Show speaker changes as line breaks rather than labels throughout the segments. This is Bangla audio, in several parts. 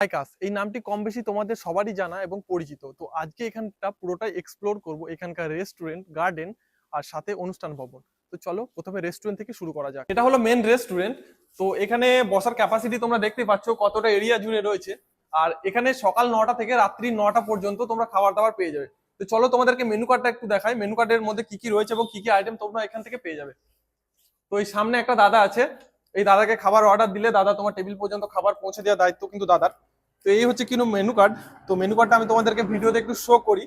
সাইকাস এই নামটি কম বেশি তোমাদের সবারই জানা এবং পরিচিত। তো আজকে এখানটা পুরোটাই এক্সপ্লোর করব, এখানকার রেস্টুরেন্ট গার্ডেন আর সাথে অনুষ্ঠান ভবন। তো চলো প্রথমে রেস্টুরেন্ট থেকে শুরু করা যাক। এটা হলো মেন রেস্টুরেন্ট তো এখানে বসার ক্যাপাসিটি তোমরা দেখতে পাচ্ছ কতটা এরিয়া জুড়ে রয়েছে। আর এখানে সকাল নটা থেকে রাত্রি নটা পর্যন্ত তোমরা খাবার দাবার পেয়ে যাবে। তো চলো তোমাদেরকে মেনু কার্ডটা একটু দেখাই। মেনু কার্ডের মধ্যে কি কি রয়েছে এবং কি কি আইটেম তোমরা এখান থেকে পেয়ে যাবে। তো এই সামনে একটা দাদা আছে। এই দাদাকে খাবার অর্ডার দিলে দাদা তোমার টেবিল পর্যন্ত খাবার পৌঁছে দেওয়ার দায়িত্ব কিন্তু দাদার। তো এই হচ্ছে কিন্তু মেনু কার্ড তো মেনু কার্ডটা আমি তোমাদেরকে ভিডিওতে একটু শো করি।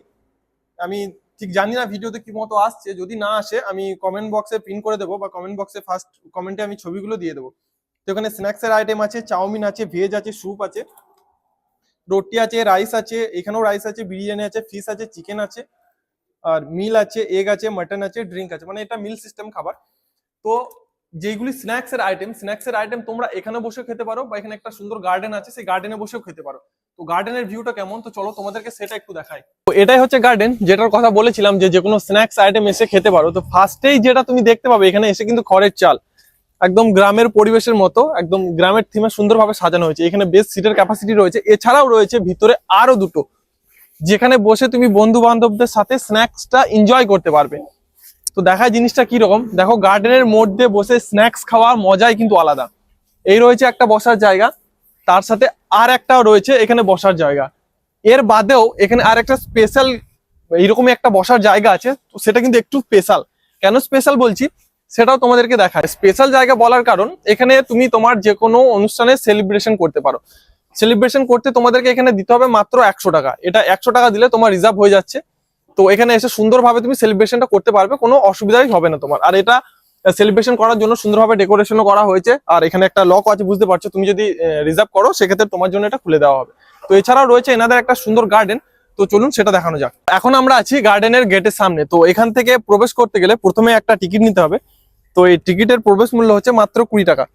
আমি ঠিক জানি না ভিডিওতে কি মতো আসছে। যদি না আসে, আমি কমেন্ট বক্সে পিন করে দেবো বা কমেন্ট বক্সে ফার্স্ট কমেন্টে আমি ছবিগুলো দিয়ে দেবো। তো এখানে স্ন্যাক্সের আইটেম আছে, চাউমিন আছে ভেজ আছে স্যুপ আছে, রুটি আছে রাইস আছে, এখানেও রাইস আছে, বিরিয়ানি আছে ফিশ আছে চিকেন আছে, আর মিল আছে এগ আছে মাটন আছে ড্রিঙ্ক আছে। মানে এটা মিল সিস্টেম খাবার। তো যেগুলি স্ন্যাক্স এর আইটেম স্ন্যাক্স এর আইটেম তোমরা এখানে বসে খেতে পারো বা এখানে একটা সুন্দর গার্ডেন আছে, সেই গার্ডেনে বসেও খেতে পারো। তো গার্ডেনের ভিউটা কেমন? তো চলো তোমাদেরকে সেটা একটু দেখাই। তো এটাই হচ্ছে গার্ডেন যেটার কথা বলেছিলাম যে যে কোনো স্ন্যাক্স আইটেম এসে খেতে পারো। তো ফার্স্টেই যেটা তুমি দেখতে পাবে, এখানে এসে কিন্তু খড়ের চাল। একদম গ্রামের পরিবেশের মতো, একদম গ্রামের থিমে সুন্দরভাবে সাজানো হয়েছে। এখানে বেশ সিটের ক্যাপাসিটি রয়েছে। এছাড়াও রয়েছে ভিতরে আরও দুটো। যেখানে বসে তুমি বন্ধু বান্ধবদের সাথে স্ন্যাক্সটা এনজয় করতে পারবে। তো দেখায় জিনিসটা কীরকম? দেখো গার্ডেনের মধ্যে বসে স্ন্যাক্স খাওয়ার মজাই কিন্তু আলাদা। এই রয়েছে একটা বসার জায়গা, তার সাথে আর একটা রয়েছে এখানে বসার জায়গা। এর বাদেও এখানে আর একটা স্পেশাল এইরকমই একটা বসার জায়গা আছে, তো সেটা কিন্তু একটু স্পেশাল কেন স্পেশাল বলছি? সেটাও তোমাদেরকে দেখায়। স্পেশাল জায়গা বলার কারণ, এখানে তুমি তোমার যে কোনো অনুষ্ঠানে সেলিব্রেশন করতে পারো। সেলিব্রেশন করতে তোমাদেরকে এখানে দিতে হবে মাত্র একশো টাকা। এটা একশো টাকা দিলে তোমার রিজার্ভ হয়ে যাচ্ছে। তো এখানে এসে সুন্দরভাবে তুমি সেলিব্রেশনটা করতে পারবে, কোনো অসুবিধাই হবে না তোমার। আর এটা সেলিব্রেশন করার জন্য সুন্দরভাবে ডেকোরেশনও করা হয়েছে। আর এখানে একটা লক আছে, বুঝতে পারছ? তুমি যদি রিজার্ভ করো, সেক্ষেত্রে তোমার জন্য এটা খুলে দেওয়া হবে। তো এছাড়াও রয়েছে এনাদের একটা সুন্দর গার্ডেন তো চলুন সেটা দেখানো যাক। এখন আমরা আছি গার্ডেনের গেটের সামনে। তো এখান থেকে প্রবেশ করতে গেলে প্রথমে একটা টিকিট নিতে হবে। তো এই টিকিটের প্রবেশ মূল্য হচ্ছে মাত্র কুড়ি টাকা।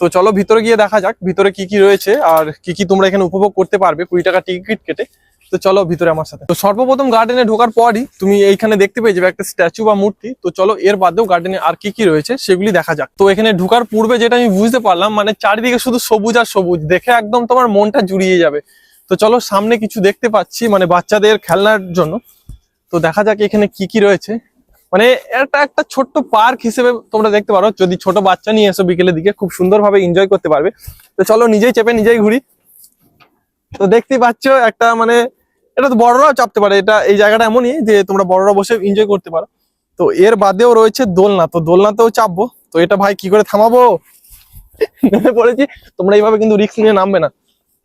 তো চলো ভিতরে গিয়ে দেখা যাক, ভিতরে কি কি রয়েছে, আর কি কি তোমরা এখানে উপভোগ করতে পারবে কুড়ি টাকা টিকিট কেটে। তো চলো ভিতরে আমার সাথে। তো সর্বপ্রথম গার্ডেনে ঢোকার পরই তুমি এইখানে দেখতে পেয়ে যাবে একটা স্ট্যাচু বা মূর্তি। তো চলো এর বাদেও গার্ডেনে আর কি কি রয়েছে সেগুলি দেখা যাক। তো এখানে ঢোকার পূর্বে যেটা আমি বুঝতে পারলাম মানে চারিদিকে শুধু সবুজ আর সবুজ। দেখে একদম তোমার মনটা জুড়িয়ে যাবে। তো চলো সামনে কিছু দেখতে পাচ্ছি মানে বাচ্চাদের খেলনার জন্য। তো দেখা যাক এখানে কি কি রয়েছে। মানে এটা একটা ছোট্ট পার্ক হিসেবে তোমরা দেখতে পারো। যদি ছোট বাচ্চা নিয়ে এসো বিকেলের দিকে, খুব সুন্দরভাবে এনজয় করতে পারবে। তো চলো নিজেই চেপে নিজেই ঘুরি। তো দেখতে পাচ্ছ একটা মানে এটা তো বড়রাও চাপতে পারে, এটা এই জায়গাটা এমনই যে তোমরা বড়রা বসে এনজয় করতে পারো। তো এর বাদেও রয়েছে দোলনা, তো দোলনাতেও চাপবো। তো এটা ভাই কি করে থামাবো? পড়েছি, তোমরা এইভাবে কিন্তু রিস্ক নিয়ে নামবে না।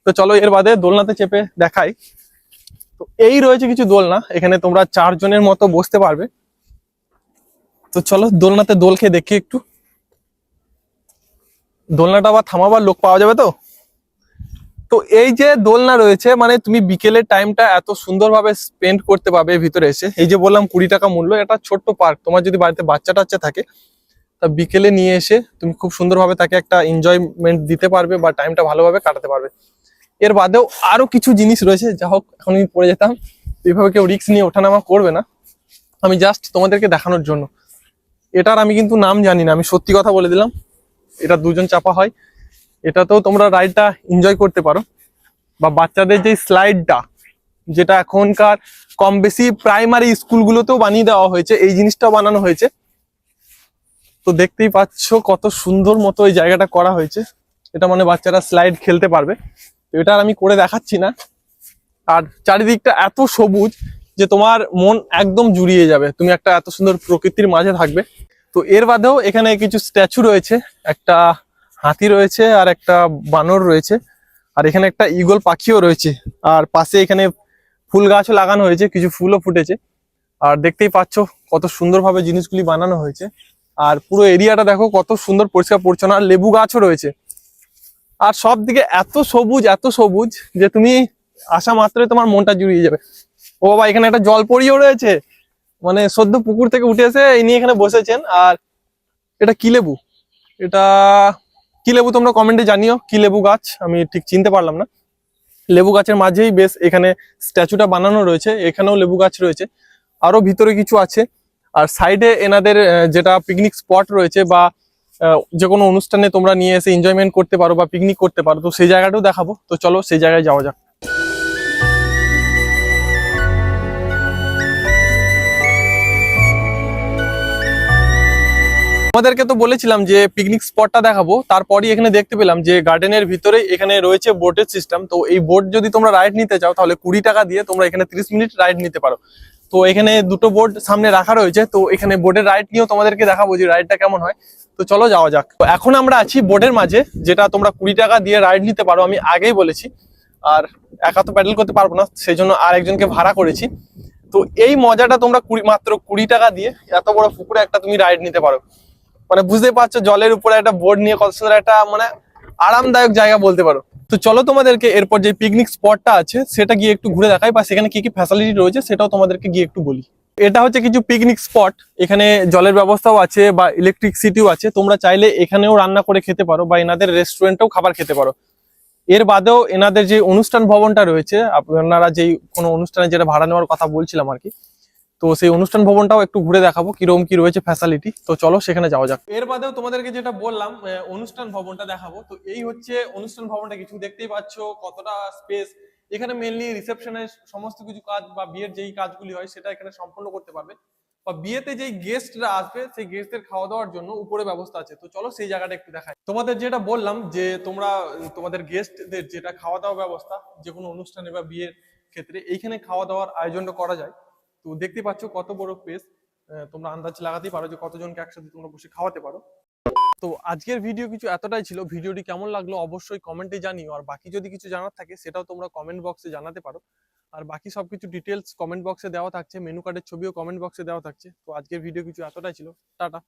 তো চলো এর বাদে দোলনাতে চেপে দেখাই। তো এই রয়েছে কিছু দোলনা, এখানে তোমরা চারজনের মতো বসতে পারবে। তো চলো দোলনাতে দোল খেয়ে দেখি একটু। দোলনাটা আবার থামাবার লোক পাওয়া যাবে তো? তো এই যে দোলনা রয়েছে মানে তুমি বিকেলের টাইমটা এত সুন্দরভাবে স্পেন্ড করতে পারবে ভিতরে এসে। এই যে বললাম কুড়ি টাকা মূল্য, এটা ছোট্ট পার্ক তোমার যদি বাড়িতে বাচ্চা টাচ্চা থাকে, তা বিকেলে নিয়ে এসে তুমি খুব সুন্দরভাবে তাকে একটা এনজয়মেন্ট দিতে পারবে বা টাইমটা ভালোভাবে কাটাতে পারবে। এর বাদেও আরও কিছু জিনিস রয়েছে, যা হোক, এখন আমি পড়ে যেতাম। এইভাবে কেউ রিস্ক নিয়ে ওঠানামা করবে না। আমি জাস্ট তোমাদেরকে দেখানোর জন্য। এটার আমি কিন্তু নাম জানি না, আমি সত্যি কথা বলে দিলাম। এটা দুজন চাপা হয়। এটাতেও তোমরা রাইডটা এনজয় করতে পারো। বা বাচ্চাদের যে স্লাইডটা যেটা এখনকার কম বেশি প্রাইমারি স্কুলগুলোতেও বানিয়ে দেওয়া হয়েছে, এই জিনিসটাও বানানো হয়েছে। তো দেখতেই পাচ্ছ কত সুন্দর মতো এই জায়গাটা করা হয়েছে। এটা মানে বাচ্চারা স্লাইড খেলতে পারবে। তো এটা আমি করে দেখাচ্ছি না। আর চারিদিকটা এত সবুজ যে তোমার মন একদম জুড়িয়ে যাবে। তুমি একটা এত সুন্দর প্রকৃতির মাঝে থাকবে। তো এর বাদেও এখানে কিছু স্ট্যাচু রয়েছে। একটা হাতি রয়েছে আর একটা বানর রয়েছে। আর এখানে একটা ইগল পাখিও রয়েছে। আর পাশে এখানে ফুল গাছও লাগানো হয়েছে, কিছু ফুলও ফুটেছে। আর দেখতেই পাচ্ছ কত সুন্দরভাবে জিনিসগুলি বানানো হয়েছে। আর পুরো এরিয়াটা দেখো কত সুন্দর পরিষ্কার পরিচ্ছন্ন। আর লেবু গাছও রয়েছে। আর সব দিকে এত সবুজ এত সবুজ যে তুমি আসা মাত্রই তোমার মনটা জুড়িয়ে যাবে। ও বাবা, এখানে একটা জল পড়িও রয়েছে। মানে সদ্য পুকুর থেকে উঠে এসে ইনি এখানে বসেছেন। আর এটা কি লেবু? এটা কি লেবু তোমরা কমেন্টে জানিও? কি লেবু গাছ? আমি ঠিক চিনতে পারলাম না। লেবু গাছের মাঝেই বেশ এখানে স্ট্যাচুটা বানানো রয়েছে। এখানেও লেবু গাছ রয়েছে। আরও ভিতরে কিছু আছে। আর সাইডে এনাদের যেটা পিকনিক স্পট রয়েছে বা যে কোনো অনুষ্ঠানে তোমরা নিয়ে এসে এনজয়মেন্ট করতে পারো বা পিকনিক করতে পারো, তো সেই জায়গাটাও দেখাবো। তো চলো সেই জায়গায় যাওয়া যাক। আমাদেরকে তো বলেছিলাম যে পিকনিক স্পটটা দেখাবো, তারপরই এখানে দেখতে পেলাম যে গার্ডেনের ভিতরে এখানে রয়েছে বোটের সিস্টেম তো এই বোট যদি তোমরা রাইড নিতে চাও তাহলে কুড়ি টাকা দিয়ে তোমরা এখানে তিরিশ মিনিট রাইড নিতে পারো। তো এখানে দুটো বোট সামনে রাখা রয়েছে, তো এখানে বোটের রাইড নিয়েও তোমাদেরকে দেখাবো যে রাইডটা কেমন হয়। তো চলো যাওয়া যাক। তো এখন আমরা আছি বোটের মাঝে, যেটা তোমরা কুড়ি টাকা দিয়ে রাইড নিতে পারো, আমি আগেই বলেছি। আর একা তো প্যাডেল করতে পারব না সেই জন্য আর একজনকে ভাড়া করেছি। তো এই মজাটা তোমরা কুড়ি, মাত্র কুড়ি টাকা দিয়ে এত বড় পুকুরে একটা তুমি রাইড নিতে পারো। মানে বুঝতে পারছ, জলের উপরে একটা বোর্ড নিয়ে কত সুন্দর একটা মানে আরামদায়ক জায়গা বলতে পারো। তো চলো তোমাদেরকে এরপর যে পিকনিক স্পটটা আছে, সেটা গিয়ে একটু ঘুরে দেখাই বা সেখানে কি কি ফ্যাসিলিটি রয়েছে, সেটাও তোমাদেরকে গিয়ে একটু বলি। এটা হচ্ছে কিছু পিকনিক স্পট এখানে জলের ব্যবস্থাও আছে বা ইলেকট্রিসিটিও আছে। তোমরা চাইলে এখানেও রান্না করে খেতে পারো বা এনাদের রেস্টুরেন্টেও খাবার খেতে পারো। এর বাদেও এনাদের যে অনুষ্ঠান ভবনটা রয়েছে, আপনারা যেই কোনো অনুষ্ঠানে যেটা ভাড়া নেওয়ার কথা বলছিলাম আর কি তো সেই অনুষ্ঠান ভবনটাও একটু ঘুরে দেখাবো, কীরকম কি রয়েছে ফ্যাসিলিটি তো চলো সেখানে যাওয়া যাক। এর বাদেও তোমাদেরকে যেটা বললাম অনুষ্ঠান ভবনটা দেখাবো। তো এই হচ্ছে অনুষ্ঠান ভবনটা কিছু দেখতেই পাচ্ছ, কতটা স্পেস এখানে মেনলি রিসেপশনের সমস্ত কিছু কাজ বা বিয়ের যেই কাজগুলি হয়, সেটা এখানে সম্পন্ন করতে পারবে। বা বিয়েতে যেই গেস্টরা আসবে, সেই গেস্টদের খাওয়া দাওয়ার জন্য উপরে ব্যবস্থা আছে। তো চলো সেই জায়গাটা একটু দেখাই। তোমাদের যেটা বললাম যে তোমরা, তোমাদের গেস্টদের যেটা খাওয়া দাওয়া ব্যবস্থা যে কোনো অনুষ্ঠানে বা বিয়ের ক্ষেত্রে, এইখানে খাওয়া দাওয়ার আয়োজনটা করা যায়। তো দেখতে পাচ্ছ কত বড় স্পেস তোমরা আন্দাজ লাগাতেই পারো যে কতজনকে একসাথে তোমরা বসে খাওয়াতে পারো। তো আজকের ভিডিও কিছু এতটাই ছিল, ভিডিওটি কেমন লাগল অবশ্যই কমেন্টে জানিও, আর বাকি যদি কিছু জানার থাকে সেটাও তোমরা কমেন্ট বক্সে জানাতে পারো। আর বাকি সবকিছু ডিটেলস কমেন্ট বক্সে দেওয়া থাকছে মেনু কার্ডের ছবিও কমেন্ট বক্সে দেওয়া থাকছে। তো আজকের ভিডিও কিছু এতটাই ছিল, টাটা।